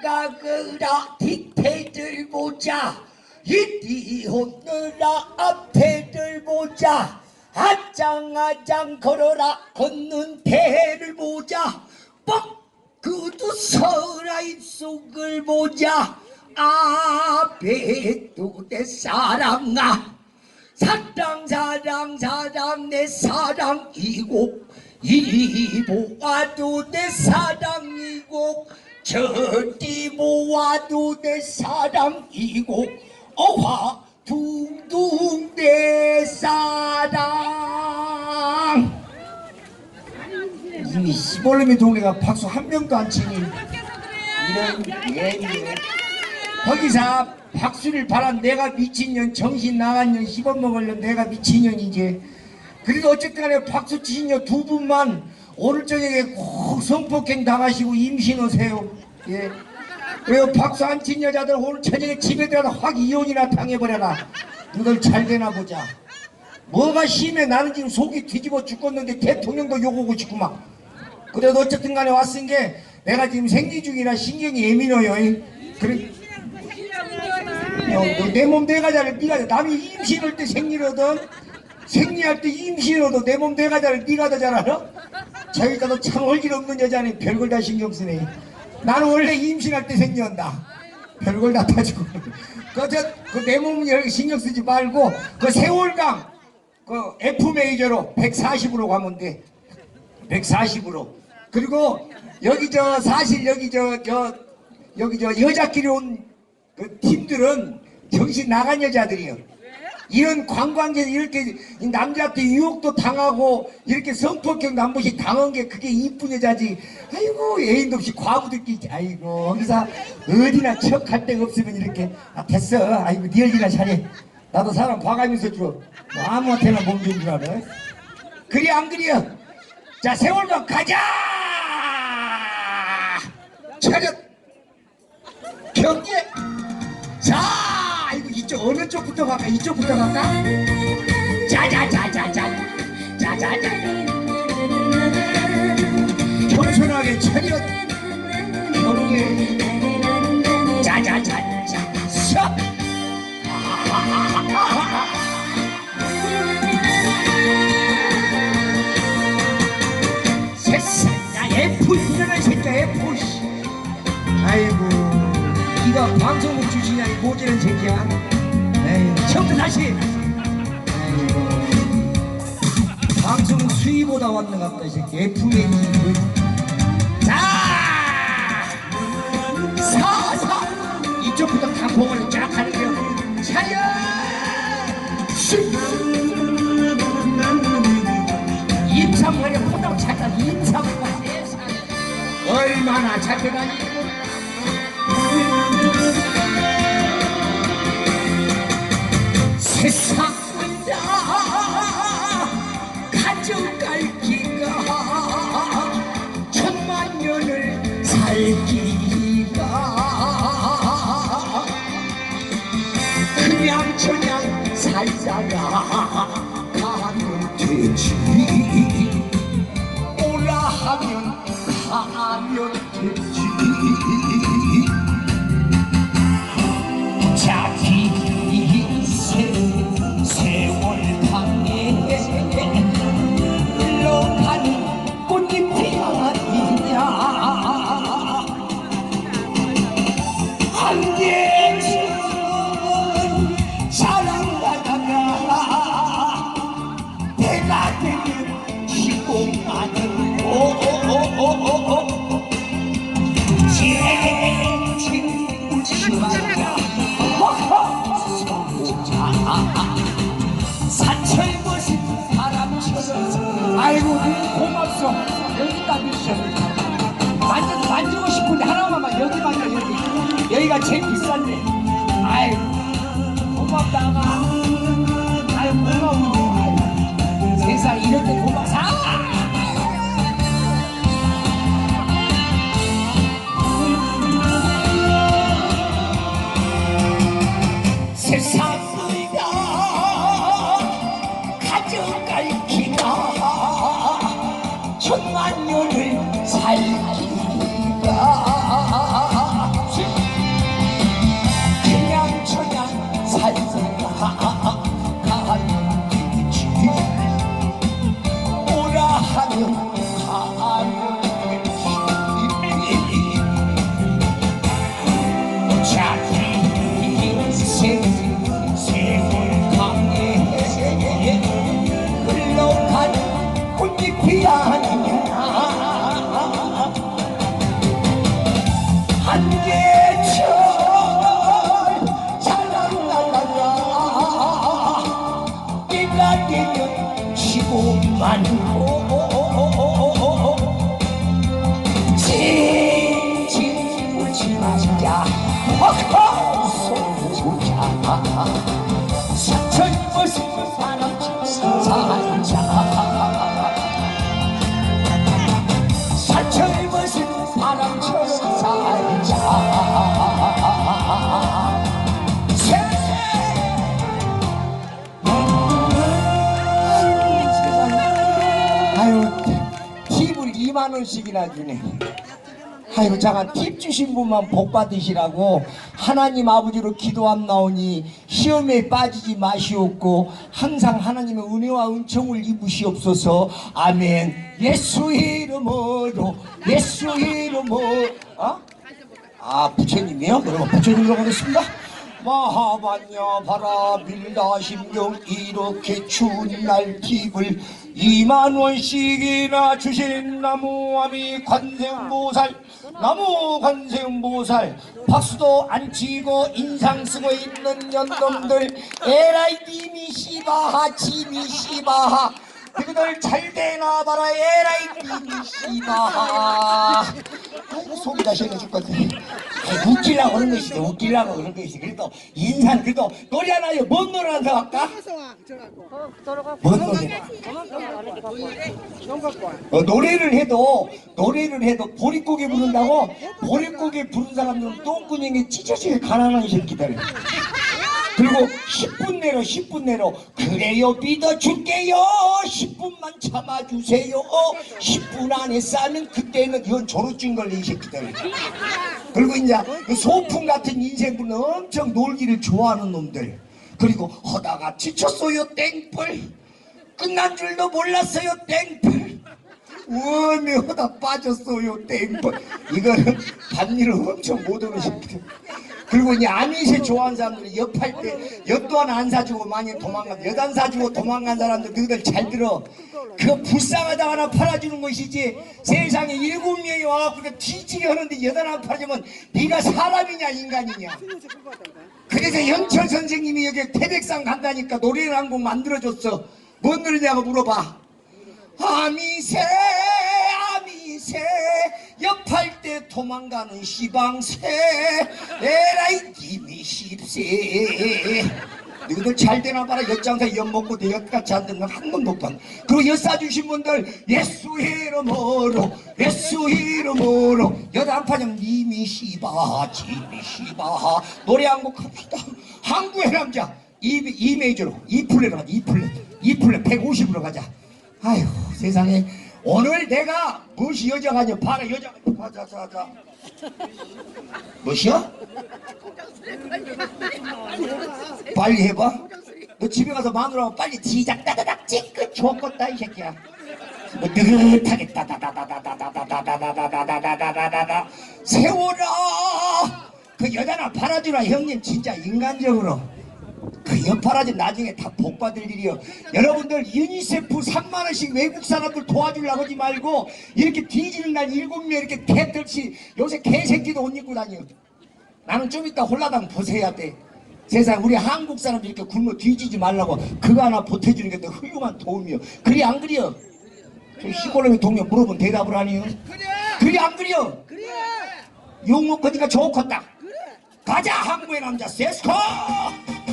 그라 뒤태들 보자. 이리 오너라 앞태들 보자. 아짱아짱 걸어라. 걷는 태를 보자. 뻑 그도 서라이 속을 보자. 앞에 또내 사랑아. 사랑 사랑 사랑 내 사랑이고 이리 보아도 내 사랑이고 저리 보아도 내 사랑이고 어화 둥둥 내 사랑. 이미 시벌놈의 동네가 박수 한 명도 안 치니 이런 예민해. 거기서 박수를 바란 내가 미친년 정신 나간 년 씹어먹을 년 내가 미친년이지. 그래도 어쨌든 간에 박수 치신 년두 분만 오늘 저녁에 꼭 성폭행 당하시고 임신하세요. 예. 그리고 박수 안 친 여자들 오늘 저녁에 집에 들어가 확 이혼이나 당해버려라. 너들 잘 되나 보자. 뭐가 심해? 나는 지금 속이 뒤집어 죽겠는데 대통령도 욕하고 싶고 막 그래도 어쨌든 간에 왔은 게 내가 지금 생리 중이라 신경이 예민해요. 이. 그래. 내몸 내가자를 네가 남이 임신할 때 생리거든 생리할 때 임신해도 내 몸 내가자를 네가 더 잘 알아? 자기가도 참 얼길 없는 여자는 별걸 다 신경 쓰네. 나는 원래 임신할 때 생리한다. 별걸 다 따지고. 그저그내 몸 신경 쓰지 말고 그 세월강 그 F 메이저로 140으로 가면 돼. 140으로. 그리고 여기 저 사실 여기 저 저 여기 저 여자끼리 온 그 팀들은 정신 나간 여자들이요. 이런 관광지에서 이렇게 이 남자한테 유혹도 당하고 이렇게 성폭행 남부시 당한 게 그게 이쁜 여자지. 아이고 애인도 없이 과부들끼리 아이고 거기서 어디나 척할 데가 없으면 이렇게 아 됐어. 아이고 니 얼리나 잘해. 나도 사람 봐가면서 주로 뭐 아무한테나 몸준 줄 알아. 그리 안 그려? 자 세월강 가자. 차렷 경계. 자, 어느 쪽부터 갈까? 이쪽부터 갈까? 자자자자자, 자자자. 겸손하게 차렷 경계. 자자자자, 서. 세상 야 F 이년의 새끼야 F 씨. 아이고 네가 방송국 출신이야 이 모지는 새끼야 다시. 아이고 방송 수위보다 왔는 것 같다 이 새끼 FM 자! 사사 이쪽부터 강봉을 쫙거 차려 임산부가 포다고 찾아 세상에 얼마나 잡혀가니 세상. 혼자 가져갈 기가 천만 년을 살기가 그냥 저냥 살다가 가면 되지 아이고 고맙소. 여기다 미션 만져 만지고 싶은데 하나만 여기 만져 여기. 여기가 제일 비싼데. 아이고 고맙다가 아이고 고마워 아이고. 세상 이럴 때 고마워 5만 원씩이나 주네. 아이고 잠깐 팁 주신 분만 복 받으시라고 하나님 아버지로 기도함 나오니 시험에 빠지지 마시옵고 항상 하나님의 은혜와 은총을 입으시옵소서 아멘 예수 이름으로 예수 이름으로 어? 아 부처님이요? 그러면 부처님으로 가겠습니다 마하반야 바라 빌다 심경 이렇게 추운 날 팁을 2만 원씩이나 주신 나무아미 관세음보살 나무 관세음보살 박수도 안 치고 인상 쓰고 있는 년놈들. 에라이 님이 씨바하 지미 씨바하 그들 잘 되나 봐라 에라이 아이고 속이 다 시원해 죽겠네 아이, 웃기려고 그런 것이지 웃기려고 그런 것이지 그래도 인상 그래도 노래 하나 요 뭔 노래 하나 더 할까? 뭔 노래? 어, 노래를 해도 노래를 해도 보릿고개 부른다고 보릿고개 부른 사람들은 똥구녕에 찢어지게 가난한 새끼들 그리고 10분 내로 10분 내로 그래요 믿어줄게요. 10분만 참아주세요. 10분 안에 싸면 그때는 이건 조루증 걸린 새끼들. 그리고 이제 그 소풍 같은 인생분 엄청 놀기를 좋아하는 놈들. 그리고 허다가 지쳤어요 땡벌 끝난 줄도 몰랐어요 땡벌 원에 허다 빠졌어요 땡벌 이거는 반일을 엄청 못하는 새끼들 그리고 이제 아미새 좋아하는 사람들이 옆할 때 엿도 하나 안 사주고 많이 도망간 여단 사주고 도망간 사람들 그들 잘 들어. 그 불쌍하다 하나 팔아주는 것이지 세상에 일곱 명이 와갖고 그 뒤지게 하는데 여단 하나 팔아주면 네가 사람이냐 인간이냐. 그래서 현철 선생님이 여기 태백산 간다니까 노래를 한 곡 만들어줬어. 뭔 노래냐고 물어봐 아미새 아미새 옆할 때 도망가는 시방새 에라이 김이 십세. 너희들 잘 되나 봐라. 엿장사 엿 먹고 내 엿같이 안 듣는 한 번도 없다. 그리고 엿 사주신 분들 예수 이름으로 예수 이름으로. 엿안 파면 님이 시바 짐이 시바 노래 한 곡 합시다. 한국의 남자 이, 이 메이저로 이 플레로 가자 이 플레 이 플레 150으로 가자. 아휴 세상에 오늘 내가 무엇이 여자가냐 봐라 여자가 가자 자자 무엇이야? 빨리 해봐 너 집에 가서 마누라하고 빨리 지작 따다닥 찡긋 좋겠다 이 새끼야 뭐 느긋하게 따다다다다다다다다다다다다다다다다다 세워라 그 여자나 팔아주라 형님 진짜 인간적으로 그 여파라지 나중에 다 복받을 일이요. 여러분들 유니세프 3만 원씩 외국 사람들 도와주려고 하지 말고 이렇게 뒤지는 날 일곱 명 이렇게 개털치 요새 개새끼도 옷 입고 다녀. 나는 좀 이따 홀라당 벗어야 돼. 세상 우리 한국 사람들 이렇게 굶어 뒤지지 말라고 그거 하나 보태주는 게 더 훌륭한 도움이요. 그리 안 그려? 저 시골놈의 동료 물어본 대답을 하니요. 그리 안 그려? 욕 먹으니까 좋겠다. 가자 한국의 남자 세스코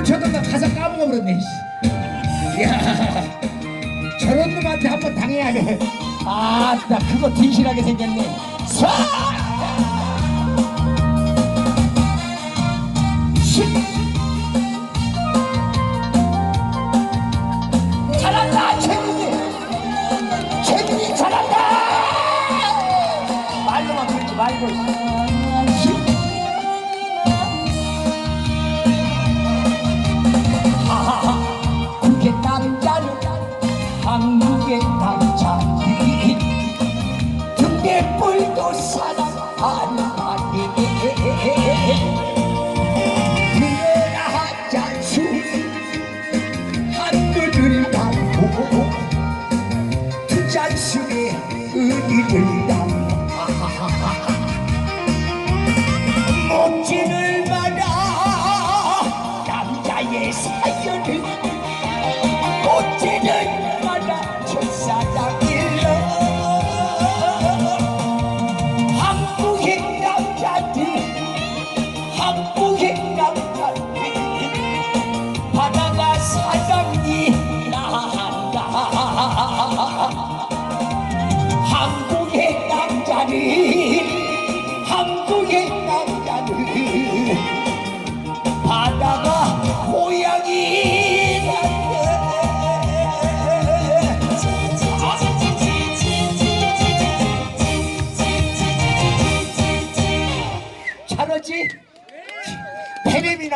붉은 쳐다가 가사 까먹어버렸네, 씨. 이야. 저런 놈한테 한번 당해야 돼. 아, 나 그거 든실하게 생겼네. 쏴! 잘한다, 최민이! 최민이 잘한다! 말로만 그러지 말고.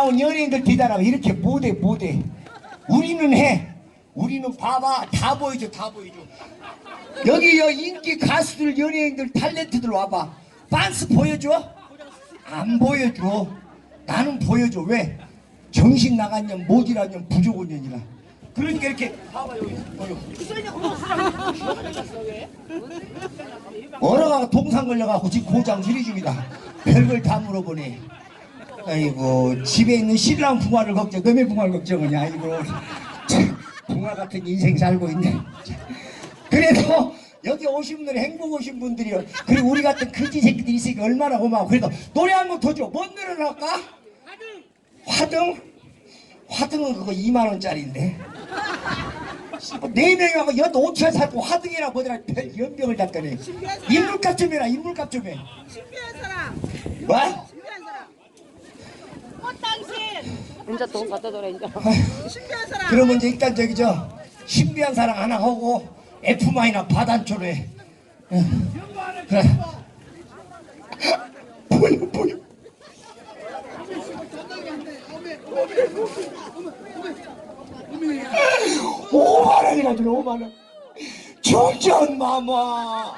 나온 연예인들 비단하고 이렇게 못해 못해 우리는 해. 우리는 봐봐. 다 보여줘 다 보여줘. 여기 여 인기 가수들 연예인들 탤런트들 와봐. 빤스 보여줘? 안 보여줘. 나는 보여줘. 왜? 정신 나간 년 못이란 년 부족한 년이라. 그러니까 이렇게 봐봐 여기. 어려가 동상 걸려가고 지금 고장 수리 중이다. 별걸 다 물어보네 아이고 집에 있는 신랑 붕화를 걱정 너네 붕화를 걱정하냐 아이고. 참, 붕화 같은 인생 살고 있네. 그래도 여기 오신 분들이 행복 오신 분들이요. 그리고 우리 같은 거지 새끼들이 있으니까 얼마나 고마워. 그래도 노래 한 곡 더 줘. 뭔 노래를 할까? 화등? 화등은 그거 2만 원짜리인데. 네 명하고 연 5천 살고 화등이나 뭐더라. 별 연병을 닦더니 인물값 좀 해라 인물값 좀해. 신비한 사람, 뭐? 신비한 사람. 진짜 돈 갖다 줘라 인자. 신비한 사람. 그러면 이제 일단 저기 저 신비한 사랑 하나 하고 F 마이너 바단초로 해. 응. 그래. 보여 보여. 오만 원이나 주네 오만 원. 정전 마마.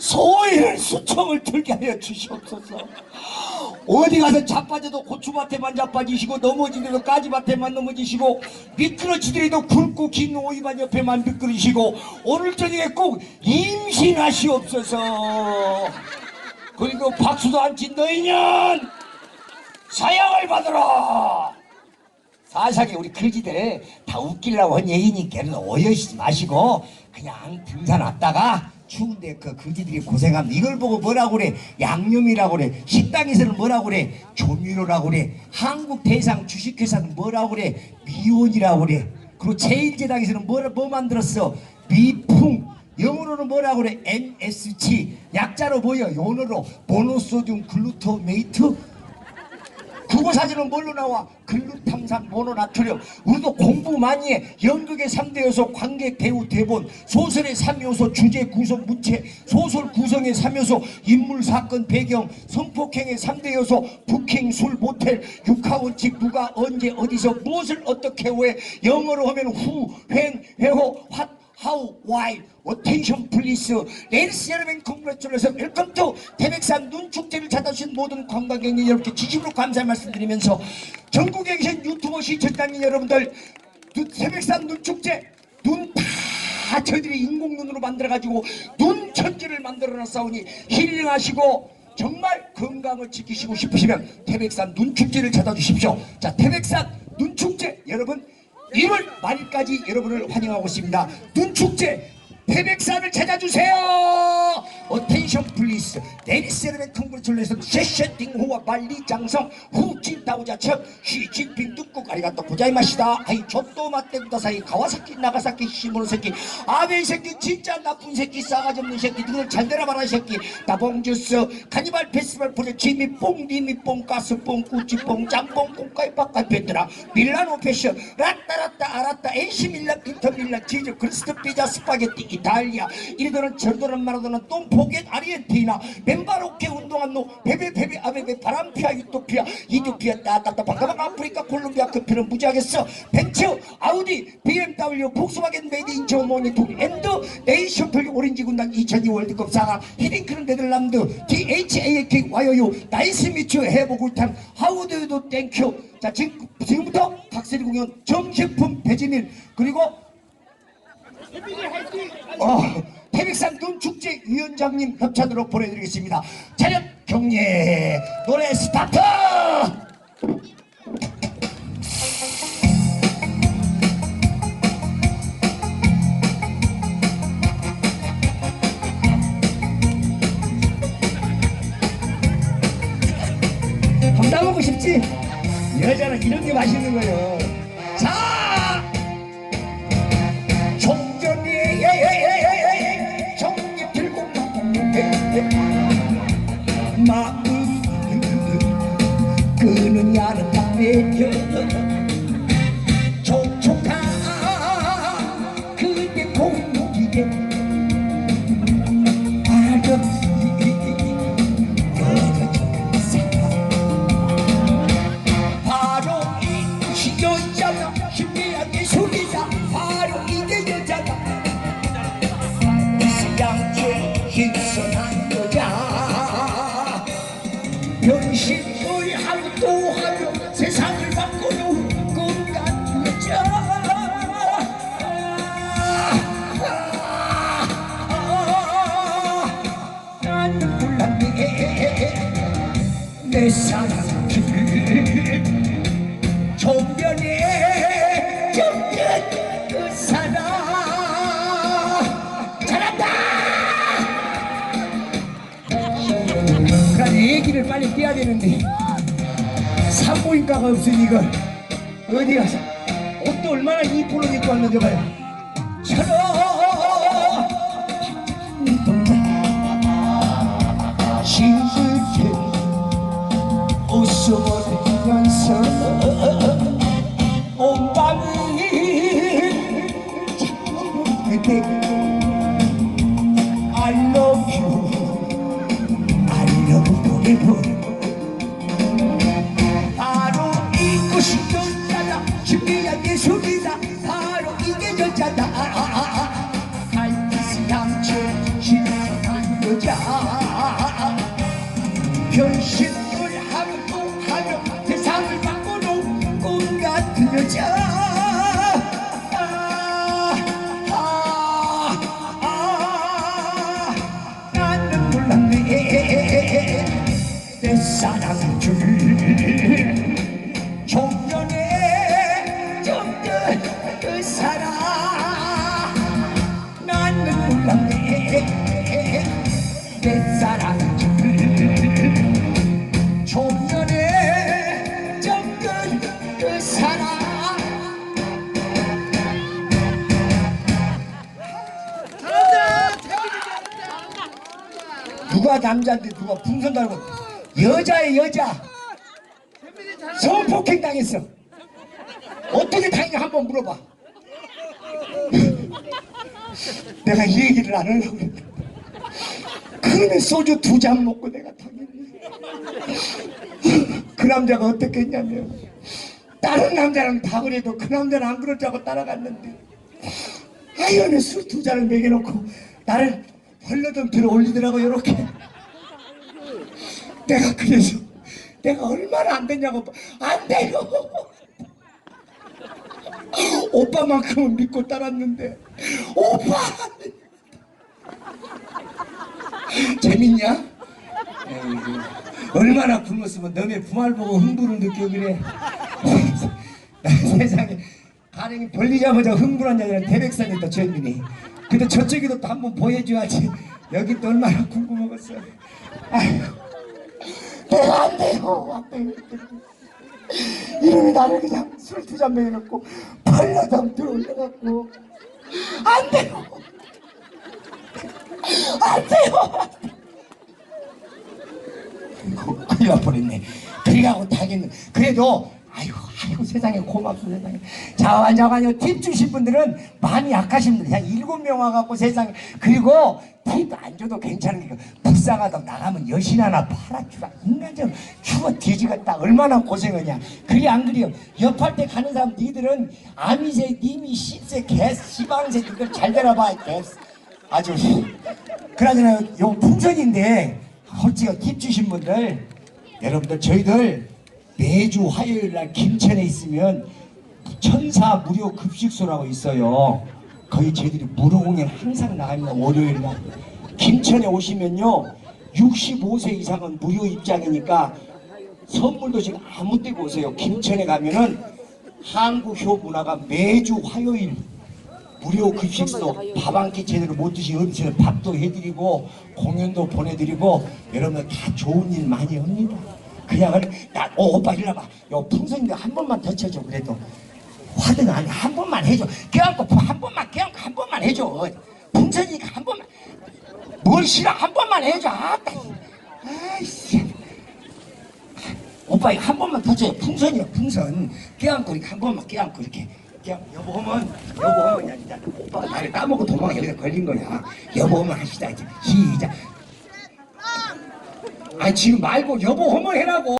소위를 수청을 들게 하여 주시옵소서. 어디 가서 자빠져도 고추밭에만 자빠지시고 넘어지더라도 까지밭에만 넘어지시고 미끄러지더라도 굵고 긴 오이밭 옆에만 미끄러지시고 오늘 저녁에 꼭 임신하시옵소서. 그리고 박수도 안 친 너희년 사양을 받으라. 사실에 우리 크지들 다 웃기려고 한 얘기니까 오해하시지 마시고 그냥 등산 왔다가 추운데 그 그지들이 고생하면 이걸 보고 뭐라고 그래? 양념이라고 그래. 식당에서는 뭐라고 그래? 조미료라고 그래. 한국 대상 주식회사는 뭐라고 그래? 미온이라고 그래. 그리고 제일제당에서는 뭐라 뭐 만들었어? 미풍. 영어로는 뭐라고 그래? MSG 약자로 뭐야 영어로. 모노소듐 글루토메이트 국어 사진은 뭘로 나와? 글루탐산 모노나트륨. 우리도 공부 많이 해. 연극의 3대 요소, 관객, 배우, 대본. 소설의 3요소, 주제, 구성, 문체. 소설 구성의 3요소, 인물, 사건, 배경. 성폭행의 3대 요소, 부킹, 술, 모텔. 육하원칙, 누가, 언제, 어디서, 무엇을 어떻게 왜. 영어로 하면 후, 횡, 회호, please. Ladies and gentlemen, congratulations. Welcome to 태백산 눈축제를 찾아주신 모든 관광객님 여러분께 진심으로 감사의 말씀드리면서 전국에 계신 유튜버 시청자님 여러분들 눈- 태백산 눈축제 눈 다 저희들이 인공 눈으로 만들어가지고 눈 천지를 만들어놨사오니 힐링하시고 정말 건강을 지키시고 싶으시면 태백산 눈축제를 찾아주십시오. 자, 태백산 눈축제 여러분 1월 말일까지 여러분을 환영하고 있습니다. 눈축제 태백산을 찾아주세요. 어텐션 플리스. 내리세르의 통구를줄내서 셰셰팅 후와 발리 장성 후진다오자척 시진핑 뚜꾸 가리가또 고자이마시다. 아이 조또 맞대구다 사이 가와사키 나가사키 시모노 새끼 아베 이 새끼 진짜 나쁜 새끼 싸가지 없는 새끼 누구를 잘 되라봐라 이 새끼. 따봉주스 카니발 페스티벌 프로 지미뽕 리미뽕 가스 뽕 꾸찌 뽕 짬뽕 뽕까이 빠까이 뱉더라. 밀라노 패션. 라따라따 알았다 AC 밀란 인터 밀란 치즈 크리스트 피자 스파게티 이탈리아 이리더는 저리더는 말하더는 똥포겟 아르헨티나 멤바로케 운동한 노 베베 베베 아베베 바람피아 유토피아 이디오피아 따따따 바카바카 아프리카 콜롬비아 커피는 무지하겠어. 벤츠 아우디 BMW 폭스바겐 메이드 인 저모니 독일 엔드 플리 오렌지 군단 2002 월드컵 사가 히딩크는 네덜란드 DHAK 와요요 나이스 미츠 해보굴탄 하우드도 땡큐. 자 지금, 지금부터 각설이 공연 정식품 배진일 그리고 어, 태백산 눈축제 위원장님 협찬으로 보내드리겠습니다. 차렷 경례 노래 스타트! 한번 따먹고 싶지? 여자는 이런 게 맛있는 거예요. 이 되는데 산부인과가 없으니 이걸 어디 가서 옷도 얼마나 이쁘게 입고 왔는데 봐요. 철어 변신 누가 남자인데 누가 풍선 달고 여자의 여자. 성폭행 당했어. 어떻게 당했냐 한번 물어봐. 내가 이 얘기를 안 하려고 그랬는데. 그러면 소주 두 잔 먹고 내가 당했네. 그 남자가 어떻게 했냐면 다른 남자랑 다 그래도 그 남자는 안 그러자고 따라갔는데 아이언에 술두 잔을 먹여놓고 나를 헐레던 들어 올리더라고 이렇게. 내가 그래서 내가 얼마나 안 되냐고 안 돼요. 오빠만큼은 믿고 따랐는데. 오빠! 재밌냐? 에이구, 얼마나 굶었으면 너네 부말 보고 흥분을 느껴 그래. 나 세상에 가령이 벌리자마자 흥분한 여자는 태백산에 또 젊은이 근데 저쪽에도 또 한번 보여줘야지. 여기 또 얼마나 궁금하겠어. 아휴, 내가 안 돼요, 안 돼요. 이놈이 나를 그냥 술 두 잔 먹여놓고 팔려담 들어올려갖고 안 돼요. 안 돼요. 큰일 날 뻔했네. 그래가고 타겠네. 그래도 아이고 아이고 세상에 고맙소 세상에. 자완 자완요 팁 주신 분들은 많이 분들 한 일곱 명 와갖고 세상에. 그리고 팁 안 줘도 괜찮은 게 불쌍하다 나가면 여신 하나 팔아주라. 인간적으로 죽어 뒤지겠다. 얼마나 고생하냐. 그리 안 그래요. 옆할 때 가는 사람 니들은 아미새 님이 십세 개 시방새 이걸 잘 들어봐 개 아주. 그나저나 요. 풍선인데 헐지가 팁 주신 분들 여러분들 저희들 매주 화요일 날 김천에 있으면 천사 무료 급식소라고 있어요. 거기 저희들이 무료 공연 항상 나갑니다. 월요일 날. 김천에 오시면요. 65세 이상은 무료 입장이니까 선물도 지금 아무 데고 오세요. 김천에 가면은 한국효 문화가 매주 화요일 무료 급식소 밥 한 끼 제대로 못 드신 어르신을 밥도 해드리고 공연도 보내드리고 여러분 다 좋은 일 많이 합니다. 그냥 나 어, 오빠 일로 와봐. 요 풍선인데 한 번만 더 쳐줘 그래도 화등 안에 한 번만 해줘. 껴안고 한 번만 껴안고 한 번만 해줘. 풍선이니까 한 번만 뭘 싫어 한 번만 해줘. 아따. 아이씨. 오빠 이거 한 번만 더 줘요. 풍선이야 풍선. 껴안고 이렇게 한 번만 껴안고 이렇게. 껴 여보 하면 여보 하면 아니다. 오빠가 나를 까먹고 도망가 여기다 걸린 거야. 여보 하면 하시다 이제 시작. 아니 지금 말고 여보 하면 해라고.